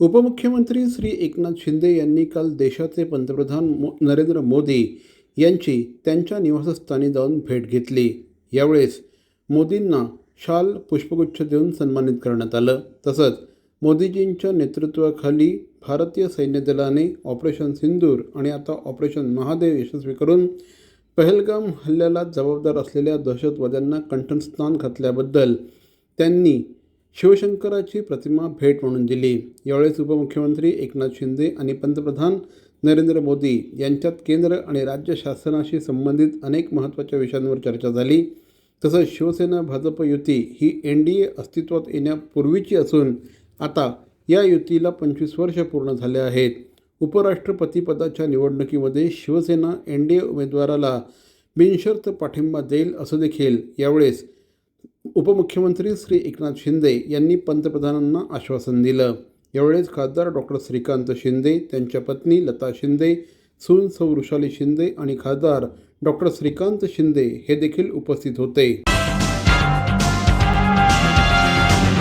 उपमुख्यमंत्री श्री एकनाथ शिंदे यांनी काल देशाचे पंतप्रधान मो नरेंद्र मोदी यांची त्यांच्या निवासस्थानी जाऊन भेट घेतली. यावेळेस मोदींना शाल पुष्पगुच्छ देऊन सन्मानित करण्यात आलं. तसंच मोदीजींच्या नेतृत्वाखाली भारतीय सैन्य दलाने ऑपरेशन सिंदूर आणि आता ऑपरेशन महादेव यशस्वी करून पहलगाम हल्ल्याला जबाबदार असलेल्या दहशतवाद्यांना कंठस्नान घातल्याबद्दल त्यांनी शिवशंकराची प्रतिमा भेट म्हणून दिली. यावेळेस उपमुख्यमंत्री एकनाथ शिंदे आणि पंतप्रधान नरेंद्र मोदी यांच्यात केंद्र आणि राज्य शासनाशी संबंधित अनेक महत्त्वाच्या विषयांवर चर्चा झाली. तसंच शिवसेना भाजप युती ही एन डी ए अस्तित्वात येण्यापूर्वीची असून आता या युतीला पंचवीस वर्ष पूर्ण झाले आहेत. उपराष्ट्रपतीपदाच्या निवडणुकीमध्ये शिवसेना एन डी ए उमेदवाराला बिनशर्त पाठिंबा देईल असं देखील यावेळेस उपमुख्यमंत्री श्री एकनाथ शिंदे यांनी पंतप्रधानांना आश्वासन दिलं. यावेळेस खासदार डॉक्टर श्रीकांत शिंदे त्यांच्या पत्नी लता शिंदे सून सौ वृषाली शिंदे आणि खासदार डॉक्टर श्रीकांत शिंदे हे देखील उपस्थित होते.